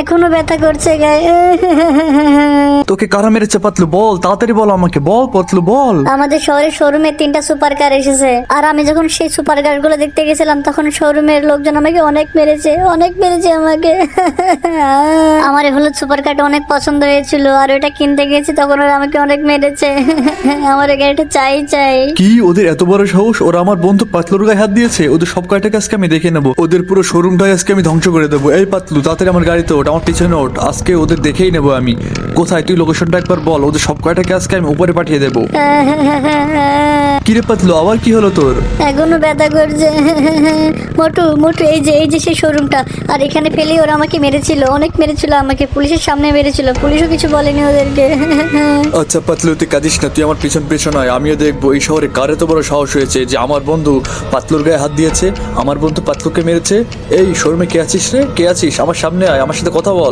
এখনও ব্যথা করছে গায়ে। তোকে কারা মেরেছে পাতলু বল তাড়াতাড়ি বল আমাকে বল পাতলু বল। আমাদের শহরের শোরুমে তিনটা সুপার কার এসেছে। আর আমি যখন সেই সুপার কারগুলো দেখতে গেছিলাম তখন শোরুমের লোকজন আমাকে অনেক মেরেছে অনেক মেরেছে আমাকে। আমার হলুদ সুপার কারটা অনেক পছন্দ হয়েছিল আর ওটা কিনতে গেছি তখন ওরা আমাকে অনেক মেরেছে। আমার এই গাড়িটা চাই চাই। কি? ওদের এত বড় সাহস? ওরা আমার বন্ধু পাতলুর গায়ে হাত দিয়েছে? ওদের সব কয়টাকে আজকে আমি দেখে নেব? ওদের পুরো শোরুমটাই আজকে আমি ধ্বংস করে দেবো। এই পাতলু তাড়াতাড়ি আমার গাড়িতে ওঠ। আমার পিছনে ওঠ আজকে ওদের দেখেই নেব আমি। কোথায়? তুই লোকেশনটা একবার বল। ওদের সব কয়টাকে আজকে আমি উপরে পাঠিয়ে দেবো। কিরে পাতলু আবার কি হলো তোর? এখনও ব্যথা করছে। মোটু মোটু এই যে এই যে সেই শোরুমটা আর এখানে ফেলে ওরা আমাকে মেরেছিল। অনেক মেরেছিল আমাকে। পুলিশের সামনে মেরেছিল। পুলিশও কিছু বলেনি ওদেরকে। আচ্ছা পাতলু তুই কাঁদিস না। তুই আমার পিছন পেছন আয়। আমিও দেখব। এই শহরে কার এত বড় সাহস হয়েছে যে আমার বন্ধু পাতলুর গায়ে হাত দিয়েছে? আমার বন্ধু পাতলুকে মেরেছে? এই শোরুমে কে আছিস রে? কে আছিস? আমার সামনে আয়। আমার সাথে কথা বল।